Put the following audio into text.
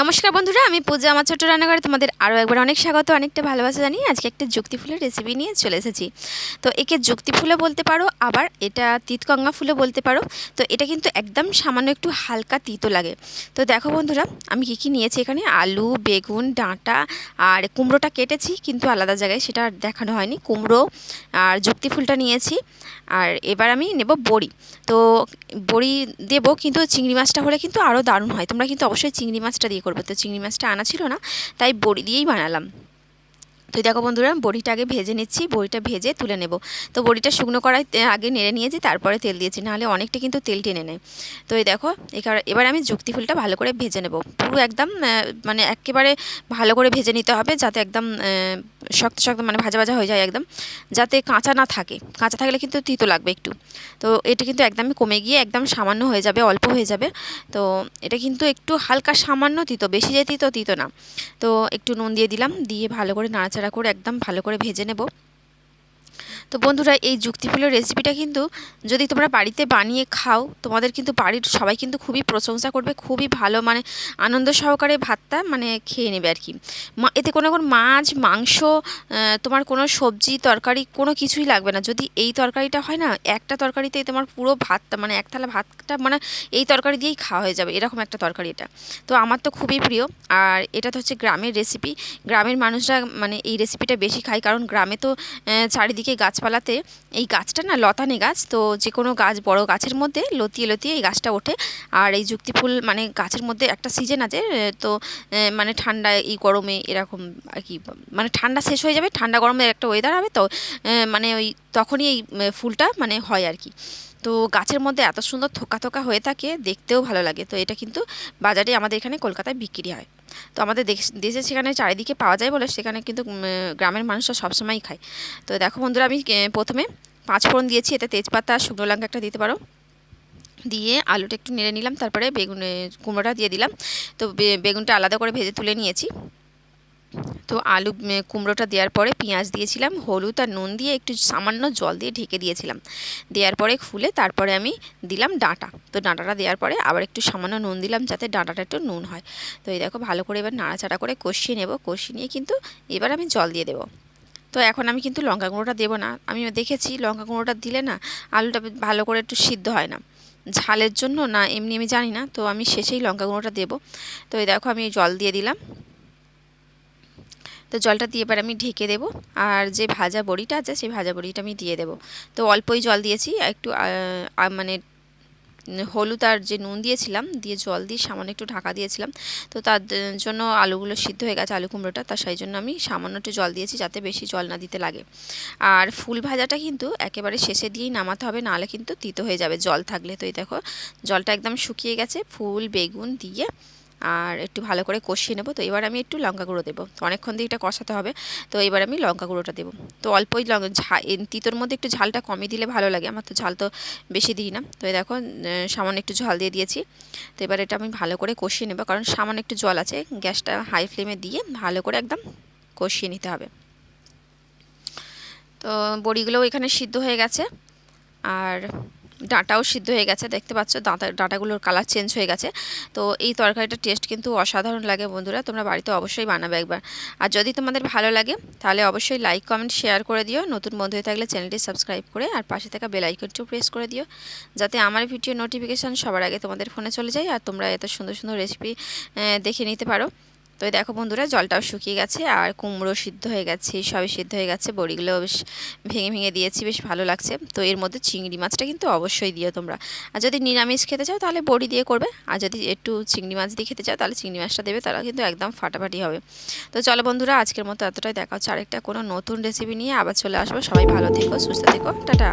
নমস্কার বন্ধুরা, আমি পূজা আমার ছোট্ট রান্নাঘরে তোমাদের আরও একবার অনেক স্বাগত, অনেকটা ভালোবাসা জানিয়ে আজকে একটা যুক্তি ফুলের রেসিপি নিয়ে চলে এসেছি। তো একে যুক্তি ফুলও বলতে পারো, আবার এটা তিতকঙ্গা ফুলও বলতে পারো। তো এটা কিন্তু একদম সামান্য একটু হালকা তিতো লাগে। তো দেখো বন্ধুরা, আমি কী কী নিয়েছি এখানে? আলু, বেগুন, ডাঁটা আর কুমড়োটা কেটেছি, কিন্তু আলাদা জায়গায় সেটা দেখানো হয়নি। কুমড়ো আর যুক্তি ফুলটা নিয়েছি, আর এবার আমি নেব বড়ি। তো বড়ি দেবো কিন্তু চিংড়ি মাছটা হলে কিন্তু আরও দারুণ হয়। তোমরা কিন্তু অবশ্যই চিংড়ি মাছটা দিয়ে করবে। তো চিংড়ি মাছটা আনা ছিল না তাই বড়ি দিয়েই বানালাম। তো দেখো বন্ধুরা, বড়িটা আগে ভেজে নিচ্ছি, বড়িটা ভেজে তুলে নেব। তো বড়িটা শুকনো করাই আগে নেড়ে নিয়েছি, তারপরে তেল দিয়েছি, নাহলে অনেকটা কিন্তু তেল টেনে নেয়। তো এই দেখো এবার আমি যুক্তি ফুলটা ভালো করে ভেজে নেব। পুরো একদম মানে একেবারে ভালো করে ভেজে নিতে হবে, যাতে একদম শক্ত শক্ত মানে ভাজা ভাজা হয়ে যায় একদম, যাতে কাঁচা না থাকে। কাঁচা থাকলে কিন্তু তিতো লাগবে একটু। তো এটা কিন্তু একদমই কমে গিয়ে একদম সামান্য হয়ে যাবে, অল্প হয়ে যাবে। তো এটা কিন্তু একটু হালকা সামান্য তিতো, বেশি যে তিতো তিতো না। তো একটু নুন দিয়ে দিলাম, দিয়ে ভালো করে নাড়াচাড়া নাড়াচাড়া করে একদম ভালো করে ভেজে নেব। তো বন্ধুরা, এই যুক্তিফুলের রেসিপিটা কিন্তু যদি তোমরা বাড়িতে বানিয়ে খাও, তোমাদের কিন্তু বাড়ির সবাই কিন্তু খুবই প্রশংসা করবে, খুবই ভালো মানে আনন্দ সহকারে ভাতটা মানে খেয়ে নেবে আর কি। এতে কোনো কোনো মাছ, মাংস তোমার কোনো সবজি, তরকারি কোনো কিছুই লাগবে না। যদি এই তরকারিটা হয় না, একটা তরকারিতেই তোমার পুরো ভাতটা মানে এক থালা ভাতটা মানে এই তরকারি দিয়েই খাওয়া হয়ে যাবে, এরকম একটা তরকারি এটা। তো আমার তো খুবই প্রিয়, আর এটা তো হচ্ছে গ্রামের রেসিপি গ্রামের মানুষরা মানে এই রেসিপিটা বেশি খায়, কারণ গ্রামে তো চারিদিকে গাছ গাছপালাতে, এই গাছটা না লতানে গাছ, তো যে কোনো গাছ বড় গাছের মধ্যে লতিয়ে লতিয়ে এই গাছটা ওঠে। আর এই যুক্তি ফুল মানে গাছের মধ্যে একটা সিজন আছে তো মানে ঠান্ডা এই গরমে এরকম আর কি মানে ঠান্ডা শেষ হয়ে যাবে, ঠান্ডা গরমের একটা ওয়েদার হবে, তো মানে ওই তখনই এই ফুলটা মানে হয় আর কি। তো গাছের মধ্যে এত সুন্দর থোকা থোকা হয়ে থাকে, দেখতেও ভালো লাগে। তো এটা কিন্তু বাজারে আমাদের এখানে কলকাতায় বিক্রি হয়। তো আমাদের দেশে সেখানে চারিদিকে পাওয়া যায় বলে সেখানে কিন্তু গ্রামের মানুষরা সবসময়ই খায়। তো দেখো বন্ধুরা, আমি প্রথমে পাঁচ ফোড়ন দিয়েছি, এতে তেজপাতা, শুকনো লঙ্কা একটা দিতে পারো। দিয়ে আলুটা একটু নেড়ে নিলাম, তারপরে বেগুনে, কুমড়োটা দিয়ে দিলাম। তো বেগুনটা আলাদা করে ভেজে তুলে নিয়েছি। তো আলু কুমড়োটা দেওয়ার পরে পেঁয়াজ দিয়েছিলাম, হলুদ আর নুন দিয়ে একটু সামান্য জল দিয়ে ঢেকে দিয়েছিলাম। দেওয়ার পরে খুলে তারপরে আমি দিলাম ডাঁটা। তো ডাঁটাটা দেওয়ার পরে আবার একটু সামান্য নুন দিলাম যাতে ডাঁটাটা একটু নুন হয়। তো এই দেখো ভালো করে এবার নাড়াচাড়া করে কষিয়ে নেব। কষিয়ে নিয়ে কিন্তু এবার আমি জল দিয়ে দেবো। তো এখন আমি কিন্তু লঙ্কা গুঁড়োটা দেবো না। আমি দেখেছি লঙ্কা গুঁড়োটা দিলে না আলুটা ভালো করে একটু সিদ্ধ হয় না। ঝালের জন্য না, এমনি আমি জানি না। তো আমি শেষেই লঙ্কা গুঁড়োটা দেবো। তো এই দেখো আমি জল দিয়ে দিলাম। তো জলটা দিয়ে এবার আমি ঢেকে দেবো। আর যে ভাজা বড়িটা আছে, সেই ভাজা বড়িটা আমি দিয়ে দেবো। তো অল্পই জল দিয়েছি, একটু মানে হলুদ আর যে নুন দিয়েছিলাম, দিয়ে জল দিয়ে সামান্য একটু ঢাকা দিয়েছিলাম। তো তার জন্য আলুগুলো সিদ্ধ হয়ে গেছে, আলু কুমড়োটা। তার সেই জন্য আমি সামান্য একটু জল দিয়েছি, যাতে বেশি জল না দিতে লাগে। আর ফুল ভাজাটা কিন্তু একেবারে শেষে দিয়েই নামাতে হবে, নাহলে কিন্তু তিতো হয়ে যাবে জল থাকলে। তো এই দেখো, জলটা একদম শুকিয়ে গেছে, ফুল, বেগুন দিয়ে আর একটু ভালো করে কষিয়ে নেব। তো এবার আমি একটু লঙ্কা গুঁড়ো দেবো। তো অনেকক্ষণ দিয়ে এটা কষাতে হবে। তো এবার আমি লঙ্কা গুঁড়োটা দেবো। তো অল্পই লঙ্কা তিতোর মধ্যে একটু ঝালটা কমিয়ে দিলে ভালো লাগে। আমার তো ঝাল তো বেশি দিই না। তো দেখো সামান্য একটু ঝাল দিয়ে দিয়েছি। তো এবার এটা আমি ভালো করে কষিয়ে নেব। কারণ সামান্য একটু জল আছে। গ্যাসটা হাই ফ্লেমে দিয়ে ভালো করে একদম কষিয়ে নিতে হবে। তো বড়িগুলোও এখানে সিদ্ধ হয়ে গেছে। আর ডাঁটাও সিদ্ধ হয়ে গেছে, দেখতে পাচ্ছ ডাঁটা ডাঁটাগুলোর কালার চেঞ্জ হয়ে গেছে। তো এই তরকারিটার টেস্ট কিন্তু অসাধারণ লাগে বন্ধুরা, তোমরা বাড়িতে অবশ্যই বানাবে একবার। আর যদি তোমাদের ভালো লাগে, তাহলে অবশ্যই লাইক কমেন্ট শেয়ার করে দিও। নতুন বন্ধু হয়ে থাকলে চ্যানেলটি সাবস্ক্রাইব করে আর পাশে থাকা বেল আইকনটিও প্রেস করে দিও, যাতে আমার ভিডিও নোটিফিকেশান সবার আগে তোমাদের ফোনে চলে যায় আর তোমরা এত সুন্দর সুন্দর রেসিপি দেখে নিতে পারো। তো দেখো বন্ধুরা, জলটাও শুকিয়ে গেছে আর কুমড়ো সিদ্ধ হয়ে গেছে, সবই সিদ্ধ হয়ে গেছে। বড়িগুলোও বেশ ভেঙে ভেঙে দিয়েছি, বেশ ভালো লাগছে। তো এর মধ্যে চিংড়ি মাছটা কিন্তু অবশ্যই দিও তোমরা। আর যদি নিরামিষ খেতে চাও তাহলে বড়ি দিয়ে করবে, আর যদি একটু চিংড়ি মাছ দিয়ে খেতে চাও তাহলে চিংড়ি মাছটা দেবে তারা কিন্তু একদম ফাটাফাটি হবে। তো চলো বন্ধুরা, আজকের মতো এতটাই, দেখা হচ্ছে আরেকটা কোনো নতুন রেসিপি নিয়ে। আবার চলে আসব, সবাই ভালো থেকো, সুস্থ থেকো, টাটা।